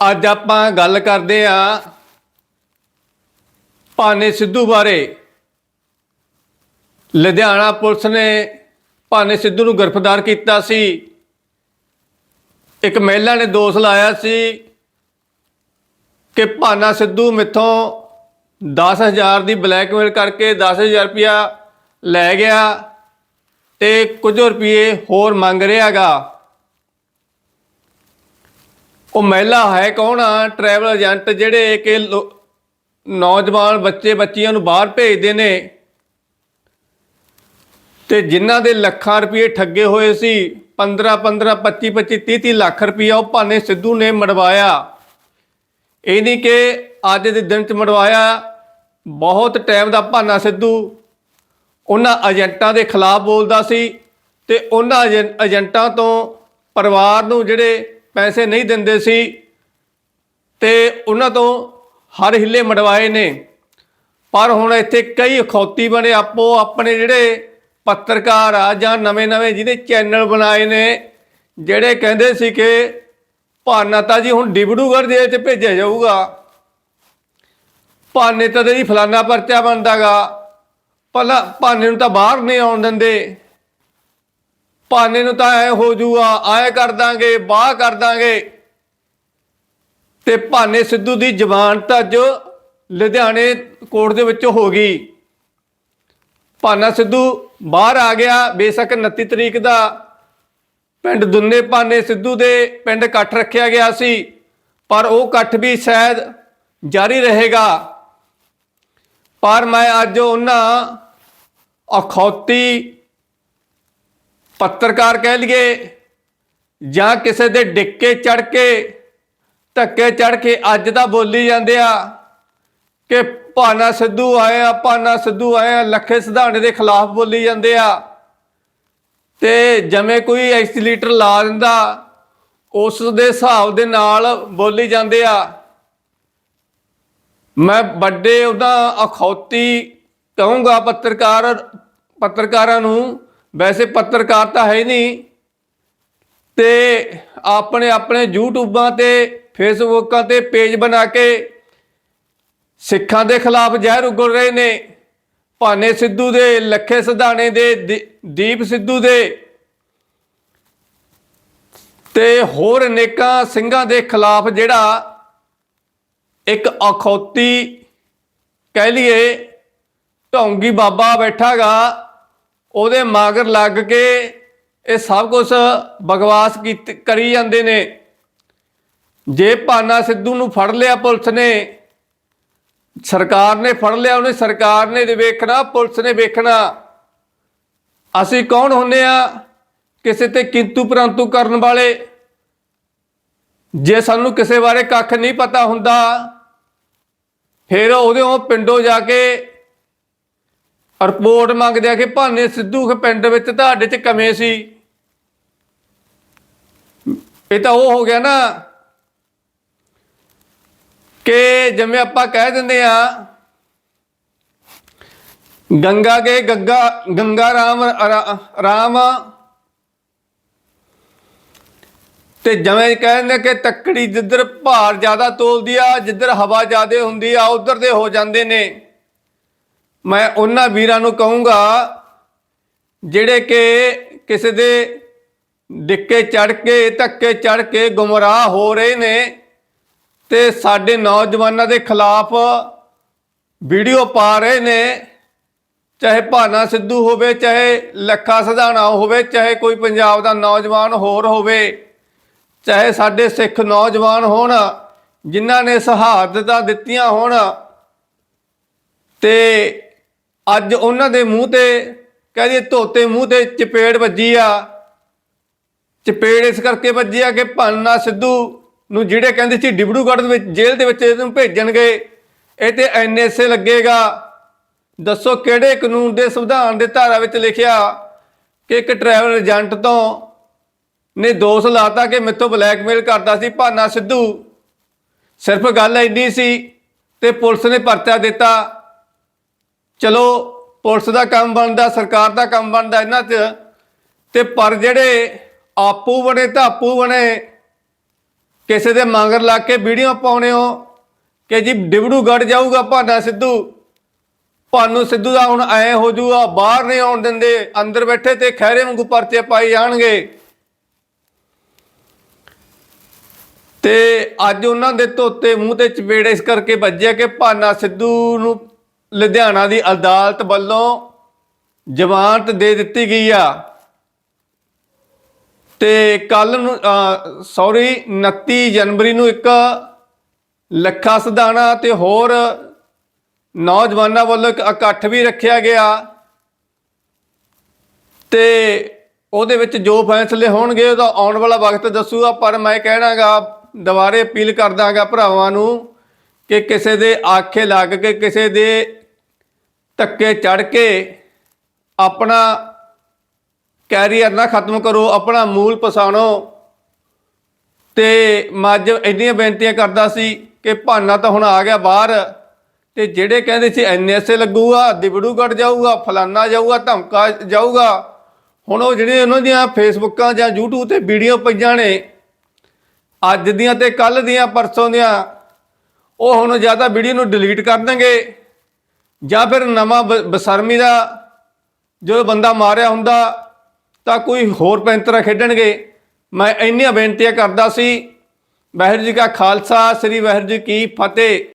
ਅੱਜ ਆਪਾਂ ਗੱਲ ਕਰਦੇ ਆ ਭਾਨੇ ਸਿੱਧੂ ਬਾਰੇ। ਲੁਧਿਆਣਾ ਪੁਲਿਸ ਨੇ ਭਾਨੇ ਸਿੱਧੂ ਨੂੰ ਗ੍ਰਿਫਤਾਰ ਕੀਤਾ ਸੀ। ਇੱਕ ਮਹਿਲਾ ਨੇ ਦੋਸ਼ ਲਾਇਆ ਸੀ ਕਿ ਭਾਨਾ ਸਿੱਧੂ ਮਿੱਥੋਂ 10000 ਦੀ ਬਲੈਕਮੇਲ ਕਰਕੇ 10000 ਰੁਪਇਆ ਲੈ ਗਿਆ ਤੇ ਕੁਝ ਰੁਪਏ ਹੋਰ ਮੰਗ ਰਿਹਾਗਾ ਉਹ ਮਹਿਲਾ ਹੈ ਕੌਣ ਆ? ਟਰੈਵਲ ਏਜੰਟ ਜਿਹੜੇ ਕਿ ਲੋ- ਨੌਜਵਾਨ ਬੱਚੇ ਬੱਚੀਆਂ ਨੂੰ ਬਾਹਰ ਭੇਜਦੇ ਨੇ। ਤੇ ਜਿਨ੍ਹਾਂ ਦੇ ਲੱਖਾਂ ਰੁਪਏ ਠੱਗੇ ਹੋਏ ਸੀ 15 15 25 25 30 30 ਲੱਖ ਰੁਪਇਆ ਉਹ ਭਾਨੇ ਸਿੱਧੂ ਨੇ ਮੜਵਾਇਆ। ਇਹ ਨਹੀਂ ਕਿ ਅੱਜ ਦੇ ਦਿਨ ਚ ਮੜਵਾਇਆ, ਬਹੁਤ ਟਾਈਮ ਦਾ ਭਾਨਾ ਸਿੱਧੂ। ਉਹਨਾਂ ਏਜੰਟਾਂ ਦੇ ਖਿਲਾਫ ਬੋਲਦਾ ਸੀ ਤੇ ਉਹਨਾਂ ਏਜੰ- ਏਜੰਟਾਂ ਤੋਂ ਪਰਿਵਾਰ ਨੂੰ ਜਿਹੜੇ ਪੈਸੇ ਨਹੀਂ ਦਿੰਦੇ ਸੀ ਤੇ ਉਹਨਾਂ ਤੋਂ ਹਰ ਹਿੱਲੇ ਮੜਵਾਏ ਨੇ। ਪਰ ਹੁਣ ਇੱਥੇ ਕਈ ਅਖੌਤੀ ਬਣੇ, ਆਪੋ ਆਪਣੇ ਜਿਹੜੇ ਪੱਤਰਕਾਰ ਆ ਜਾਂ ਨਵੇਂ-ਨਵੇਂ ਜਿਹਨੇ ਚੈਨਲ ਬਣਾਏ ਨੇ, ਜਿਹੜੇ ਕਹਿੰਦੇ ਸੀ ਕਿ ਭਾਨਾ ਜੀ ਹੁਣ ਡਿਬੜੂਗੜ੍ਹ ਜੇਲ੍ਹ 'ਚ ਭੇਜਿਆ ਜਾਊਗਾ। ਭਾਨੇ ਤਾਂ ਜੀ ਫਲਾਨਾ ਪਰਚਾ ਬਣਦਾਗਾ। ਭਲਾ ਭਾਨੇ ਨੂੰ ਤਾਂ ਬਾਹਰ ਨਹੀਂ ਆਉਣ ਦਿੰਦੇ। ਭਾਨੇ ਨੂੰ ਤਾਂ ਐ ਹੋ ਜੂਗਾ, ਆਏ ਕਰ ਦਾਂਗੇ ਬਾਹ ਕਰ ਦਾਂਗੇ। ਤੇ ਭਾਨੇ ਸਿੱਧੂ ਦੀ ਜ਼ਬਾਨ ਤਾਂ ਅੱਜ ਲੁਧਿਆਣੇ ਕੋਰਟ ਦੇ ਵਿੱਚ ਹੋ ਗਈ। ਭਾਨਾ ਸਿੱਧੂ ਬਾਹਰ ਆ ਗਿਆ, ਬੇਸ਼ੱਕ 29 ਤਰੀਕ ਦਾ। ਪਿੰਡ ਦੁੰਨੇ ਭਾਨੇ ਸਿੱਧੂ ਦੇ ਪਿੰਡ ਇਕੱਠ ਰੱਖਿਆ ਗਿਆ ਸੀ, ਪਰ ਉਹ ਇਕੱਠ ਵੀ ਸ਼ਾਇਦ ਜਾਰੀ ਰਹੇਗਾ। ਪਰ ਮੈਂ ਅੱਜ ਉਹਨਾਂ ਅਖੌਤੀ ਪੱਤਰਕਾਰ ਕਹਿ ਲਈਏ ਜਾਂ ਕਿਸੇ ਦੇ ਡਿੱਕੇ ਚੜ ਕੇ, ਧੱਕੇ ਚੜ ਕੇ ਅੱਜ ਦਾ ਬੋਲੀ ਜਾਂਦੇ ਆ ਕਿ ਭਾਨਾ ਸਿੱਧੂ ਆਇਆ ਭਾਨਾ ਸਿੱਧੂ ਆਇਆ ਲੱਖੇ ਸਿਧਾਣੇ ਦੇ ਖਿਲਾਫ ਬੋਲੀ ਜਾਂਦੇ ਆ। ਤੇ ਜਿਵੇਂ ਕੋਈ ਐਕਸੀਲੇਟਰ ਲਾ ਦਿੰਦਾ, ਉਸ ਦੇ ਹਿਸਾਬ ਦੇ ਨਾਲ ਬੋਲੀ ਜਾਂਦੇ ਆ। ਮੈਂ ਵੱਡੇ ਉਹਦਾ ਅਖੌਤੀ ਕਹੂੰਗਾ ਪੱਤਰਕਾਰ, ਪੱਤਰਕਾਰਾਂ ਨੂੰ ਵੈਸੇ ਪੱਤਰਕਾਰ ਤਾਂ ਹੈ ਨਹੀਂ। ਤੇ ਆਪਣੇ ਆਪਣੇ ਯੂਟਿਊਬਾਂ ਤੇ ਫੇਸਬੁੱਕਾਂ ਤੇ ਪੇਜ ਬਣਾ ਕੇ ਸਿੱਖਾਂ ਦੇ ਖਿਲਾਫ ਜ਼ਹਿਰ ਉਗਲ ਰਹੇ ਨੇ। ਭਾਨੇ ਸਿੱਧੂ ਦੇ, ਲੱਖੇ ਸਿਧਾਣੇ ਦੇ, ਦੀ- ਦੀਪ ਸਿੱਧੂ ਦੇ। ਤੇ ਹੋਰ ਅਨੇਕਾਂ ਸਿੰਘਾਂ ਦੇ ਖਿਲਾਫ ਜਿਹੜਾ ਇੱਕ ਅਖੌਤੀ ਕਹਿ ਲਈਏ, ਢੌਂਗੀ ਬਾਬਾ ਬੈਠਾਗਾ ਉਹਦੇ ਮਾਗਰ ਲੱਗ ਕੇ ਇਹ ਸਭ ਕੁਝ ਬਗਵਾਸ ਕੀਤ, ਕਰੀ ਜਾਂਦੇ ਨੇ। ਜੇ ਭਾਨਾ ਸਿੱਧੂ ਨੂੰ ਫੜ ਲਿਆ ਪੁਲਿਸ ਨੇ, ਸਰਕਾਰ ਨੇ ਫੜ ਲਿਆ, ਉਹਨੇ ਸਰਕਾਰ ਨੇ ਵੇਖਣਾ, ਪੁਲਿਸ ਨੇ ਵੇਖਣਾ। ਅਸੀਂ ਕੌਣ ਹੁੰਨੇ ਆ ਕਿਸੇ ਤੇ ਕਿੰਤੂ ਪਰੰਤੂ ਕਰਨ ਵਾਲੇ? ਜੇ ਸਾਨੂੰ ਕਿਸੇ ਬਾਰੇ ਕੱਖ ਨਹੀਂ ਪਤਾ ਹੁੰਦਾ, ਫਿਰ ਉਹਦੇ ਉਹ ਪਿੰਡੋਂ ਜਾ ਕੇ ਰਿਪੋਰਟ ਮੰਗਦੇ ਆ ਕਿ ਭਾਨੇ ਸਿੱਧੂ ਕੇ ਪਿੰਡ ਵਿੱਚ ਤੁਹਾਡੇ 'ਚ ਕਮੇ ਸੀ। ਇਹ ਤਾਂ ਉਹ ਹੋ ਗਿਆ ਨਾ ਕਿ ਜਿਵੇਂ ਆਪਾਂ ਕਹਿ ਦਿੰਦੇ ਆ, ਗੰਗਾ ਕੇ ਗੱਗਾ, ਗੰਗਾ ਰਾਮ ਰਾਮ ਤੇ ਜਿਵੇਂ ਕਹਿੰਦੇ ਕਿ ਤੱਕੜੀ ਜਿੱਧਰ ਭਾਰ ਜ਼ਿਆਦਾ ਤੋਲਦੀ ਆ, ਜਿੱਧਰ ਹਵਾ ਜ਼ਿਆਦਾ ਹੁੰਦੀ ਆ, ਉਧਰ ਦੇ ਹੋ ਜਾਂਦੇ ਨੇ। ਮੈਂ ਉਹਨਾਂ ਵੀਰਾਂ ਨੂੰ ਕਹੂੰਗਾ, ਜਿਹੜੇ ਕਿ ਕਿਸੇ ਦੇ ਡਿੱਕੇ ਚੜ ਕੇ, ਧੱਕੇ ਚੜ ਕੇ ਗੁੰਮਰਾਹ ਹੋ ਰਹੇ ਨੇ ਤੇ ਸਾਡੇ ਨੌਜਵਾਨਾਂ ਦੇ ਖਿਲਾਫ ਵੀਡੀਓ ਪਾ ਰਹੇ ਨੇ, ਚਾਹੇ ਭਾਨਾ ਸਿੱਧੂ ਹੋਵੇ, ਚਾਹੇ ਲੱਖਾ ਸਧਾਣਾ ਹੋਵੇ, ਚਾਹੇ ਕੋਈ ਪੰਜਾਬ ਦਾ ਨੌਜਵਾਨ ਹੋਰ ਹੋਵੇ, ਚਾਹੇ ਸਾਡੇ ਸਿੱਖ ਨੌਜਵਾਨ ਹੋਣ, ਜਿਨ੍ਹਾਂ ਨੇ ਸ਼ਹਾਦਤਾਂ ਦਿੱਤੀਆਂ ਹੋਣ ਤੇ ਅੱਜ ਉਹਨਾਂ ਦੇ ਮੂੰਹ ਤੇ ਕਹਦੇ ਧੋਤੇ ਮੂੰਹ ਤੇ ਚਪੇੜ ਵੱਜੀ ਆ। ਚਪੇੜ ਇਸ ਕਰਕੇ ਵੱਜੀ ਆ ਕਿ ਭਾਨਾ ਸਿੱਧੂ ਨੂੰ ਜਿਹੜੇ ਕਹਿੰਦੇ ਸੀ ਡਿਬੜੂਗੜ੍ਹ ਦੇ ਵਿੱਚ ਜੇਲ੍ਹ ਦੇ ਵਿੱਚ ਇਹਨੂੰ ਭੇਜਣਗੇ, ਇਹ ਤੇ ਐਨਐਸਏ ਲੱਗੇਗਾ। ਦੱਸੋ ਕਿਹੜੇ ਕਾਨੂੰਨ ਦੇ ਸੰਵਿਧਾਨ ਦੇ ਧਾਰਾ ਵਿੱਚ ਲਿਖਿਆ ਕਿ ਇੱਕ ਟਰੈਵਲ ਏਜੰਟ ਤੋਂ ਨੇ ਦੋਸ਼ ਲਾਤਾ ਕਿ ਮੇਥੋਂ ਬਲੈਕਮੇਲ ਕਰਦਾ ਸੀ ਭਾਨਾ ਸਿੱਧੂ? ਸਿਰਫ ਗੱਲ ਇੰਨੀ ਸੀ ਤੇ ਪੁਲਿਸ ਨੇ ਪਰਚਾ ਦਿੱਤਾ। ਚਲੋ, ਪੁਲਿਸ ਦਾ ਕੰਮ ਬਣਦਾ, ਸਰਕਾਰ ਦਾ ਕੰਮ ਬਣਦਾ ਇਹਨਾਂ 'ਚ, ਤੇ ਪਰ ਜਿਹੜੇ ਆਪੂ ਬਣੇ, ਧਾਪੂ ਬਣੇ, ਕਿਸੇ ਦੇ ਮੰਗਰ ਲਾ ਕੇ ਵੀਡੀਓ ਪਾਉਣੇ ਹੋ, ਕਿ ਜੀ ਡਿਬੜੂਗੜ੍ਹ ਜਾਊਗਾ ਭਾਨਾ ਸਿੱਧੂ, ਭਾਨੂ ਸਿੱਧੂ ਦਾ ਹੁਣ ਐ ਹੋ ਜੂਗਾ ਬਾਹਰ ਨਹੀਂ ਆਉਣ ਦਿੰਦੇ, ਅੰਦਰ ਬੈਠੇ ਤੇ ਖੈਰੇ ਵਾਂਗੂ ਪਰਚੇ ਪਾਈ ਜਾਣਗੇ। ਤੇ ਅੱਜ ਉਹਨਾਂ ਦੇ ਧੋਤੇ ਮੂੰਹ ਤੇ ਚਪੇੜ ਇਸ ਕਰਕੇ ਵੱਜਿਆ ਕਿ ਭਾਨਾ ਸਿੱਧੂ ਨੂੰ ਲੁਧਿਆਣਾ ਦੀ ਅਦਾਲਤ ਵੱਲੋਂ ਜ਼ਮਾਨਤ ਦੇ ਦਿੱਤੀ ਗਈ ਆ। ਤੇ ਕੱਲ ਨੂੰ ਸੌਰੀ 29 ਜਨਵਰੀ ਨੂੰ ਇੱਕ ਲੱਖਾ ਸਦਾਣਾ ਤੇ ਹੋਰ ਨੌਜਵਾਨਾਂ ਵੱਲੋਂ ਇੱਕ ਇਕੱਠ ਵੀ ਰੱਖਿਆ ਗਿਆ। ਤੇ ਉਹਦੇ ਵਿੱਚ ਜੋ ਫੈਸਲੇ ਹੋਣਗੇ, ਉਹਦਾ ਆਉਣ ਵਾਲਾ ਵਕਤ ਦੱਸੂਗਾ, ਪਰ ਮੈਂ ਕਹਿਣਾਗਾ, ਦੁਬਾਰੇ ਅਪੀਲ ਕਰਦਾਗਾ ਭਰਾਵਾਂ ਨੂੰ ਕਿ ਕਿਸੇ ਦੇ ਆਖੇ ਲੱਗ ਕੇ, ਕਿਸੇ ਦੇ ਧੱਕੇ ਚੜ ਕੇ ਆਪਣਾ ਕੈਰੀਅਰ ਨਾ ਖਤਮ ਕਰੋ, ਆਪਣਾ ਮੂਲ ਪਸਾਣੋ। ਤੇ ਮੈਂ ਅੱਜ ਇੰਨੀਆਂ ਬੇਨਤੀਆਂ ਕਰਦਾ ਸੀ ਕਿ ਭਾਨਾ ਤਾਂ ਹੁਣ ਆ ਗਿਆ ਬਾਹਰ, ਤੇ ਜਿਹੜੇ ਕਹਿੰਦੇ ਸੀ ਐਨਐਸਏ ਲੱਗੂਗਾ ਦਿਬੜੂਗੜ ਜਾਊਗਾ, ਫਲਾਨਾ ਜਾਊਗਾ, ਧਮਕਾ ਜਾਊਗਾ, ਹੁਣ ਉਹ ਜਿਹੜੇ ਉਹਨਾਂ ਦੀਆਂ ਫੇਸਬੁੱਕਾਂ ਜਾਂ YouTube ਤੇ ਵੀਡੀਓ ਪਈਆਂ ਨੇ, ਅੱਜ ਦੀਆਂ ਤੇ ਕੱਲ ਦੀਆਂ, ਪਰਸੋਂ ਦੀਆਂ, ਉਹ ਹੁਣ ਜ਼ਿਆਦਾ ਵੀਡੀਓ ਨੂੰ ਡਿਲੀਟ ਕਰ ਦੇਣਗੇ। ਜਾਂ ਫਿਰ ਨਵਾਂ ਬ- ਬਸਰਮੀ ਦਾ ਜਦੋਂ ਬੰਦਾ ਮਾਰਿਆ ਹੁੰਦਾ, ਤਾਂ ਕੋਈ ਹੋਰ ਪੈਂਤਰਾ ਖੇਡਣਗੇ। ਮੈਂ ਇੰਨੀਆਂ ਬੇਨਤੀਆਂ ਕਰਦਾ ਸੀ, ਵਾਹਿਗੁਰੂ ਜੀ ਕਾ ਖਾਲਸਾ, ਸ੍ਰੀ ਵਾਹਿਗੁਰੂ ਜੀ ਕੀ ਫਤਿਹ।